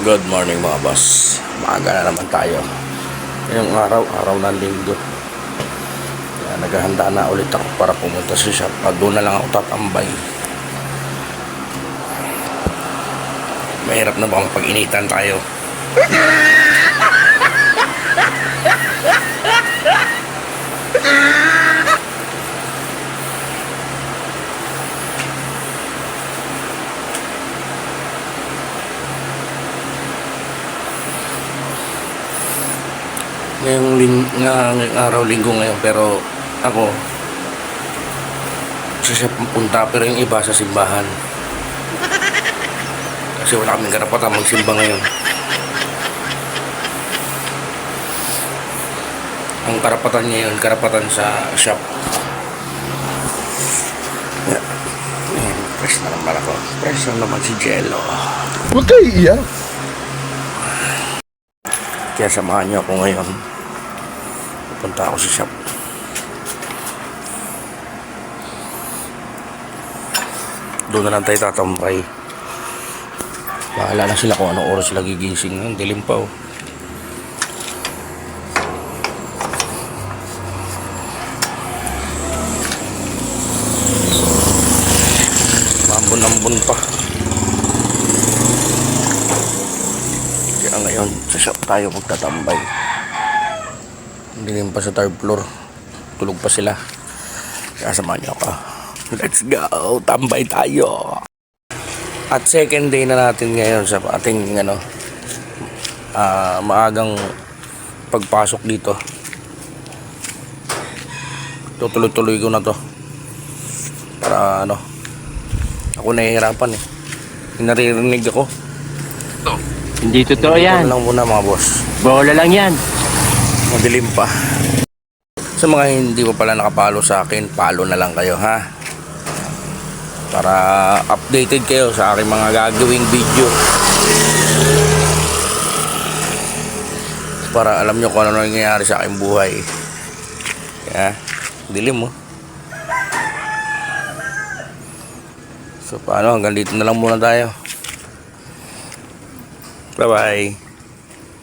Good morning mga boss. Maaga na naman tayo. Ngayong araw, araw ng linggo. Kaya naghahanda na ulit ako para pumunta sa shop. At doon na lang ako tatambay. Mahirap na bang pag-initan tayo? Ngayong, ling, nga, ngayong araw, linggo ngayon. Pero ako, sa shop ang punta. Pero yung iba sa simbahan. Kasi wala kaming karapatan magsimba ngayon. Ang karapatan niya yun, karapatan sa shop. Yeah. Press na naman ako. Press na naman si Jello. Huwag kayo iiyak. Kaya samahan niyo ako ngayon. Pupunta ako sa shop. Doon na lang tayo tatambay. Bahala na sila kung anong oras sila gigising. Ang dilim pa oh. Mambon-ambon pa. Kaya ngayon, sa shop tayo magtatambay. Rin pa sa third floor. Tulog pa sila. Kaya samahan niyo ako. Let's go! Tambay tayo! At second day na natin ngayon sa ating ano, ah, maagang pagpasok dito. Tutuloy-tuloy ko na to. Para ano, ako nahihirapan eh. Naririnig ako. Hindi totoo yan. Lang muna mga boss. Bola lang yan. Madilim pa. Sa mga hindi pa pala nakapalo sa akin, palo na lang kayo ha. Para updated kayo sa aking mga gagawing video. Para alam nyo kung ano nangyayari sa aking buhay. Kaya, dilim mo. So paano, hanggang dito na lang muna tayo. Bye-bye.